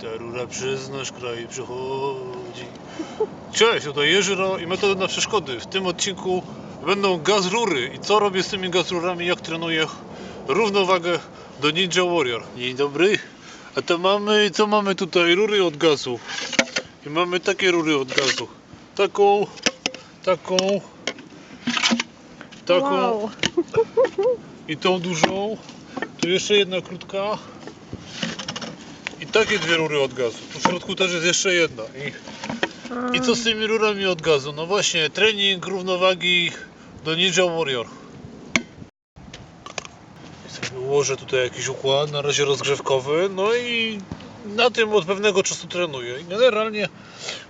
Ta rura przez nasz kraj przechodzi. Cześć, tutaj Jeżyro i metoda na przeszkody. W tym odcinku będą gaz rury. I co robię z tymi gaz rurami, jak trenuję równowagę do Ninja Warrior. Dzień dobry. A to mamy, co mamy tutaj? Rury od gazu. I mamy takie rury od gazu. Taką, taką, taką Wow. i tą dużą. Tu jeszcze jedna krótka. Takie dwie rury od gazu. Tu w środku też jest jeszcze jedna. I, I co z tymi rurami od gazu? No właśnie, trening równowagi do Ninja Warrior. Ułożę tutaj jakiś układ, na razie rozgrzewkowy. No i na tym od pewnego czasu trenuję. I generalnie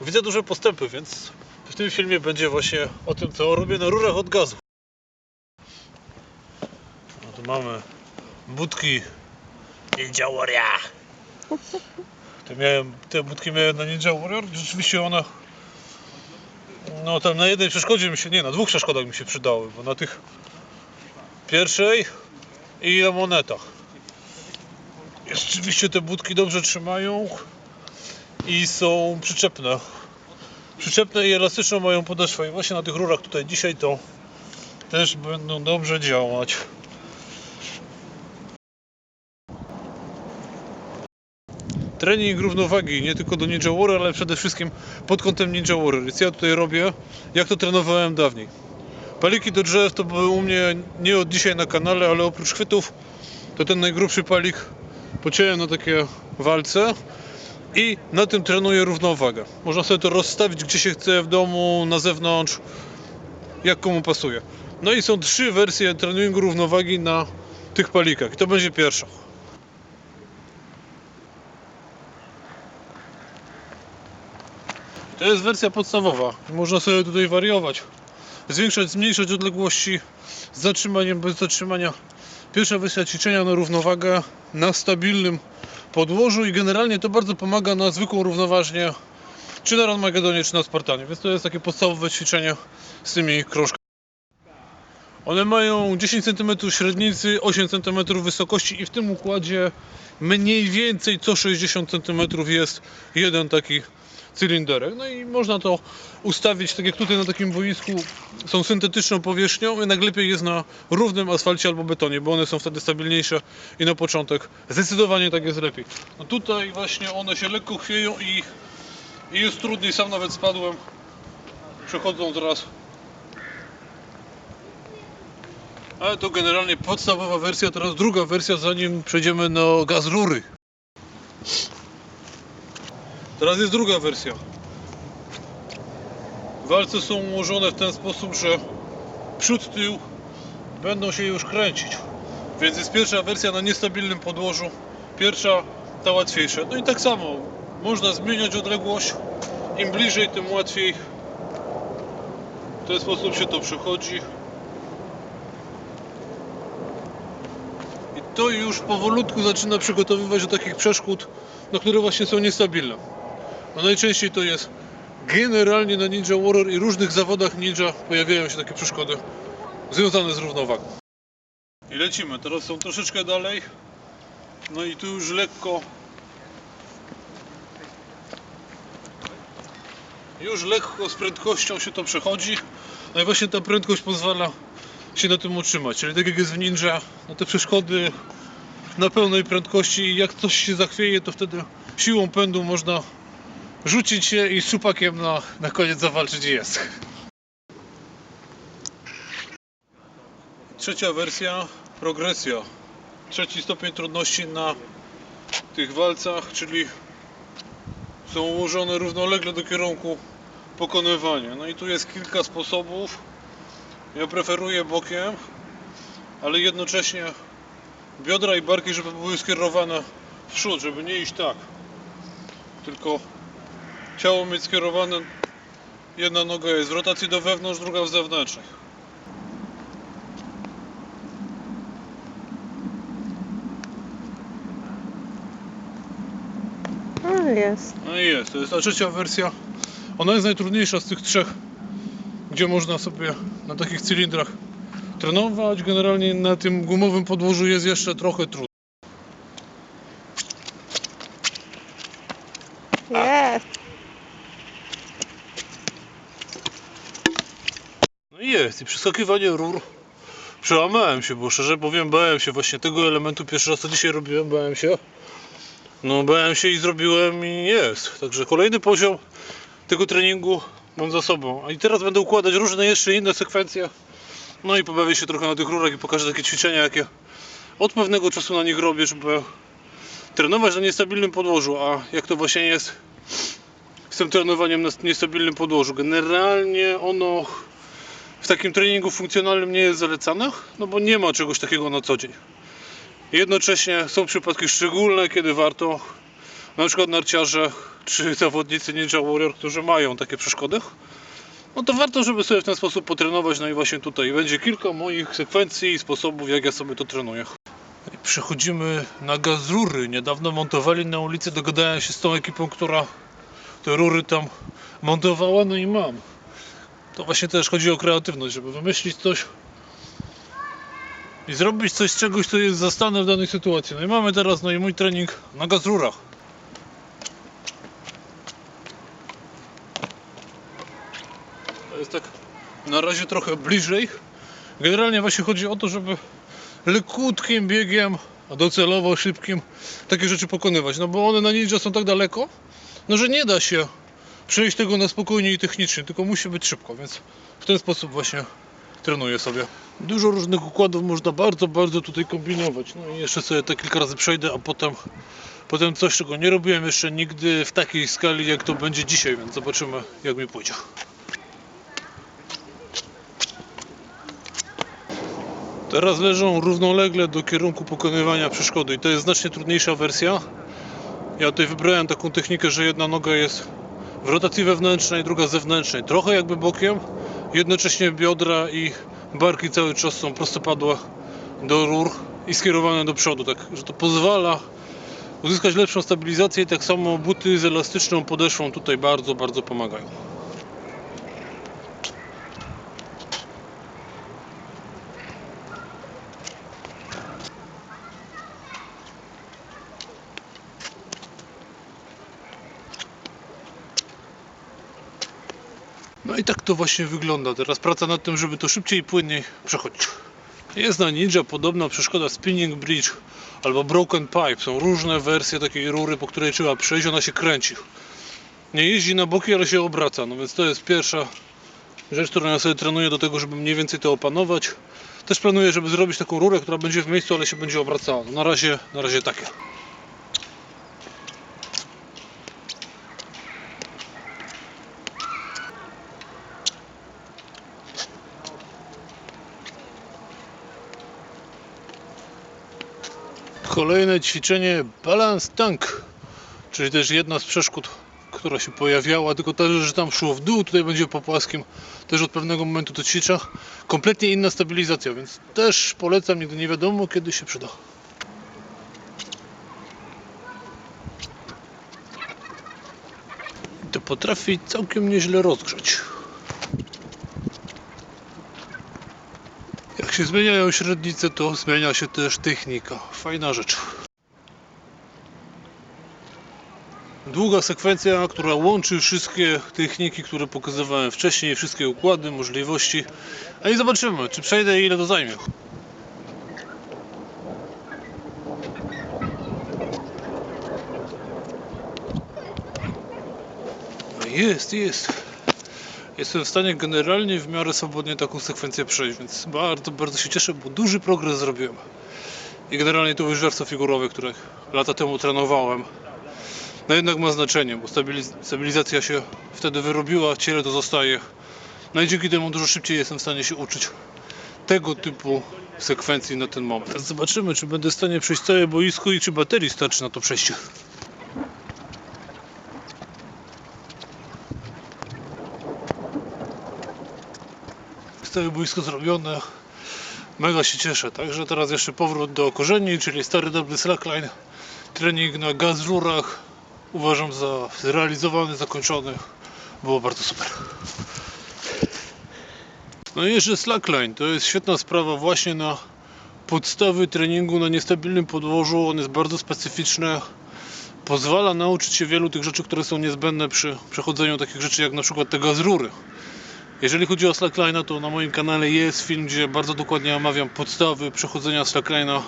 widzę duże postępy, więc w tym filmie będzie właśnie o tym, co robię na rurach od gazu. No tu mamy budki Ninja Warrior. Te, miałem, te budki miałem na Ninja Warrior. Rzeczywiście one no tam na jednej przeszkodzie mi się, nie, na dwóch przeszkodach mi się przydały, bo na tych pierwszej i na monetach. Rzeczywiście te budki dobrze trzymają i są przyczepne. Przyczepne i elastyczną mają podeszwę i właśnie na tych rurach tutaj dzisiaj to też będą dobrze działać. Trening równowagi, nie tylko do Ninja Warrior, ale przede wszystkim pod kątem Ninja Warrior. Więc ja tutaj robię, jak to trenowałem dawniej. Paliki do drzew to były u mnie nie od dzisiaj na kanale, ale oprócz chwytów, to ten najgrubszy palik pociąłem na takie walce i na tym trenuję równowagę. Można sobie to rozstawić gdzie się chce w domu, na zewnątrz, jak komu pasuje. No i są trzy wersje treningu równowagi na tych palikach. I to będzie pierwsza. To jest wersja podstawowa. Można sobie tutaj wariować. Zwiększać, zmniejszać odległości z zatrzymaniem, bez zatrzymania. Pierwsza wersja ćwiczenia na równowagę na stabilnym podłożu i generalnie to bardzo pomaga na zwykłą równoważnię czy na Ranmagedonie, czy na Spartanie. Więc to jest takie podstawowe ćwiczenie z tymi krążkami. One mają 10 cm średnicy, 8 cm wysokości i w tym układzie mniej więcej co 60 cm jest jeden taki cylinderek. No i można to ustawić, tak jak tutaj na takim boisku są syntetyczną powierzchnią, jednak lepiej jest na równym asfalcie albo betonie, bo one są wtedy stabilniejsze i na początek zdecydowanie tak jest lepiej. No tutaj właśnie one się lekko chwieją i, i jest trudniej, sam nawet spadłem. Przechodzą teraz ale to generalnie podstawowa wersja, teraz druga wersja, zanim przejdziemy na gaz rury. Teraz jest druga wersja. Walce są ułożone w ten sposób, że przód, tył będą się już kręcić. Więc jest pierwsza wersja na niestabilnym podłożu, pierwsza ta łatwiejsza. No i tak samo, można zmieniać odległość, im bliżej, tym łatwiej. W ten sposób się to przechodzi. I to już powolutku zaczyna przygotowywać do takich przeszkód, no, które właśnie są niestabilne. No najczęściej to jest generalnie na Ninja Warrior i różnych zawodach ninja pojawiają się takie przeszkody związane z równowagą. I lecimy, teraz są troszeczkę dalej. No i tu już lekko już lekko z prędkością się to przechodzi. No i właśnie ta prędkość pozwala się na tym utrzymać. Czyli tak jak jest w ninja, no te przeszkody na pełnej prędkości i jak coś się zachwieje, to wtedy siłą pędu można rzucić się i szupakiem na, na koniec zawalczyć jest. Trzecia wersja, progresja. Trzeci stopień trudności na tych walcach, czyli są ułożone równolegle do kierunku pokonywania. No i tu jest kilka sposobów. Ja preferuję bokiem, ale jednocześnie biodra i barki, żeby były skierowane w przód, żeby nie iść tak. Tylko ciało mieć skierowane. Jedna noga jest w rotacji do wewnątrz, druga w zewnętrznej. No jest. No i jest, to jest ta trzecia wersja. Ona jest najtrudniejsza z tych trzech, gdzie można sobie na takich cylindrach trenować. Generalnie na tym gumowym podłożu jest jeszcze trochę trudniej. Jest. No i jest, i przeskakiwanie rur. Przełamałem się, bo szczerze powiem, bałem się właśnie tego elementu. Pierwszy raz to dzisiaj robiłem, bałem się. No, bałem się i zrobiłem i jest. Także kolejny poziom tego treningu mam za sobą. A i teraz będę układać różne jeszcze inne sekwencje. No i pobawię się trochę na tych rurach i pokażę takie ćwiczenia, jakie od pewnego czasu na nich robię, żeby trenować na niestabilnym podłożu. A jak to właśnie jest z tym trenowaniem na niestabilnym podłożu? Generalnie ono w takim treningu funkcjonalnym nie jest zalecane, no bo nie ma czegoś takiego na co dzień. Jednocześnie są przypadki szczególne, kiedy warto, na przykład narciarze czy zawodnicy Ninja Warrior, którzy mają takie przeszkody, no to warto, żeby sobie w ten sposób potrenować. No i właśnie tutaj będzie kilka moich sekwencji i sposobów, jak ja sobie to trenuję. Przechodzimy na gaz rury. Niedawno montowali na ulicy, dogadałem się z tą ekipą, która te rury tam montowała, no i mam. To właśnie też chodzi o kreatywność, żeby wymyślić coś i zrobić coś z czegoś, co jest zastane w danej sytuacji. No i mamy teraz, no i mój trening na gazrurach. To jest tak na razie trochę bliżej. Generalnie właśnie chodzi o to, żeby lekutkim biegiem, a docelowo szybkim takie rzeczy pokonywać. No bo one na ninja są tak daleko, no że nie da się przejść tego na spokojnie i technicznie, tylko musi być szybko, więc w ten sposób właśnie trenuję sobie. Dużo różnych układów można bardzo, bardzo tutaj kombinować. No i jeszcze sobie tak kilka razy przejdę, a potem, potem coś, czego nie robiłem jeszcze nigdy w takiej skali, jak to będzie dzisiaj, więc zobaczymy, jak mi pójdzie. Teraz leżą równolegle do kierunku pokonywania przeszkody i to jest znacznie trudniejsza wersja. Ja tutaj wybrałem taką technikę, że jedna noga jest w rotacji wewnętrznej, druga zewnętrznej, trochę jakby bokiem, jednocześnie biodra i barki cały czas są prostopadłe do rur i skierowane do przodu, tak że to pozwala uzyskać lepszą stabilizację i tak samo buty z elastyczną podeszwą tutaj bardzo, bardzo pomagają. No i tak to właśnie wygląda. Teraz praca nad tym, żeby to szybciej i płynniej przechodzić. Jest na Ninja podobna przeszkoda Spinning Bridge albo Broken Pipe. Są różne wersje takiej rury, po której trzeba przejść, ona się kręci. Nie jeździ na boki, ale się obraca. No więc to jest pierwsza rzecz, którą ja sobie trenuję do tego, żeby mniej więcej to opanować. Też planuję, żeby zrobić taką rurę, która będzie w miejscu, ale się będzie obracała. No na razie, na razie takie. Kolejne ćwiczenie Balance Tank, czyli też jedna z przeszkód, która się pojawiała, tylko też, że tam szło w dół, tutaj będzie po płaskim, też od pewnego momentu to ćwiczę. Kompletnie inna stabilizacja, więc też polecam, nigdy nie wiadomo kiedy się przyda. To potrafi całkiem nieźle rozgrzać. Się zmieniają średnice, to zmienia się też technika. Fajna rzecz. Długa sekwencja, która łączy wszystkie techniki, które pokazywałem wcześniej, wszystkie układy, możliwości. A i zobaczymy, czy przejdę i ile to zajmie. Jest, jest. Jestem w stanie generalnie w miarę swobodnie taką sekwencję przejść, więc bardzo, bardzo się cieszę, bo duży progres zrobiłem. I generalnie to łyżwiarstwo figurowe, które lata temu trenowałem, no jednak ma znaczenie, bo stabiliz- stabilizacja się wtedy wyrobiła, ciele to zostaje. No i dzięki temu dużo szybciej jestem w stanie się uczyć tego typu sekwencji na ten moment. Teraz zobaczymy, czy będę w stanie przejść całe boisko i czy baterii starczy na to przejście. Całe boisko zrobione. Mega się cieszę. Także teraz jeszcze powrót do korzeni, czyli stary dobry slackline. Trening na gaz rurach. Uważam za zrealizowany, zakończony. Było bardzo super. No i jeszcze slackline. To jest świetna sprawa właśnie na podstawy treningu na niestabilnym podłożu. On jest bardzo specyficzny. pozwala nauczyć się wielu tych rzeczy, które są niezbędne przy przechodzeniu takich rzeczy jak na przykład tego z rury. Jeżeli chodzi o slackline'a, to na moim kanale jest film, gdzie bardzo dokładnie omawiam podstawy przechodzenia slackline'a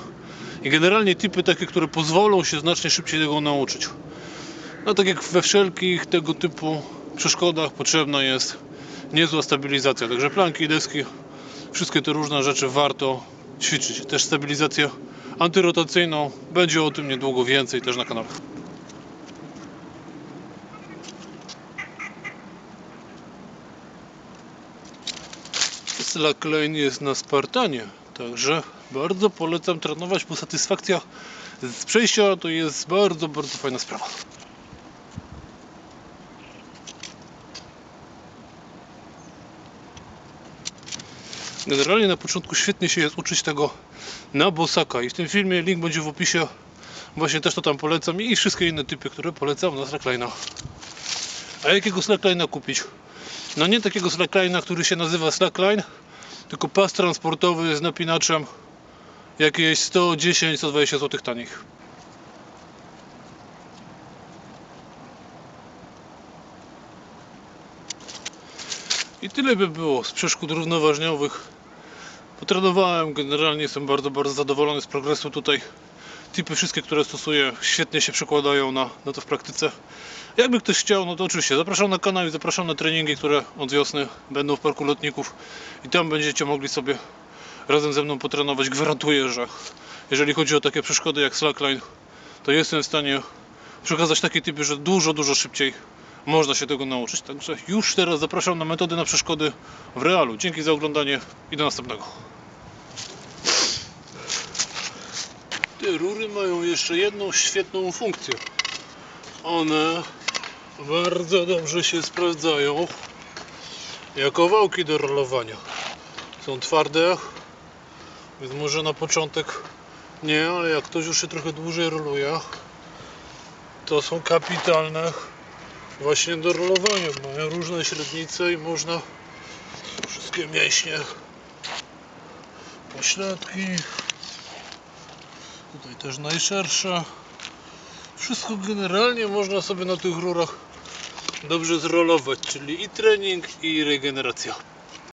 i generalnie typy takie, które pozwolą się znacznie szybciej tego nauczyć. No tak jak we wszelkich tego typu przeszkodach potrzebna jest niezła stabilizacja. Także planki, deski, wszystkie te różne rzeczy warto ćwiczyć. Też stabilizację antyrotacyjną. Będzie o tym niedługo więcej też na kanale. Slackline jest na Spartanie, także bardzo polecam trenować, bo satysfakcja z przejścia to jest bardzo, bardzo fajna sprawa. Generalnie na początku świetnie się jest uczyć tego na bosaka i w tym filmie link będzie w opisie. Właśnie też to tam polecam i wszystkie inne typy, które polecam na slackline'a. A jakiego slackline'a kupić? No nie takiego slackline'a, który się nazywa slackline, tylko pas transportowy z napinaczem jakieś 110-120 zł tanich. I tyle by było z przeszkód równoważniowych. Potrenowałem, generalnie jestem bardzo, bardzo zadowolony z progresu tutaj. Typy wszystkie, które stosuję, świetnie się przekładają na, na to w praktyce. Jakby ktoś chciał, no to oczywiście zapraszam na kanał i zapraszam na treningi, które od wiosny będą w Parku Lotników i tam będziecie mogli sobie razem ze mną potrenować. Gwarantuję, że jeżeli chodzi o takie przeszkody jak slackline, to jestem w stanie przekazać takie typy, że dużo, dużo szybciej można się tego nauczyć. Także już teraz zapraszam na metody na przeszkody w realu. Dzięki za oglądanie i do następnego. Te rury mają jeszcze jedną świetną funkcję. One bardzo dobrze się sprawdzają jako wałki do rolowania. Są twarde, więc może na początek nie, ale jak ktoś już się trochę dłużej roluje, to są kapitalne właśnie do rolowania. Mają różne średnice i można wszystkie mięśnie, pośladki, tutaj też najszersze. Wszystko generalnie można sobie na tych rurach dobrze zrolować, czyli i trening, i regeneracja.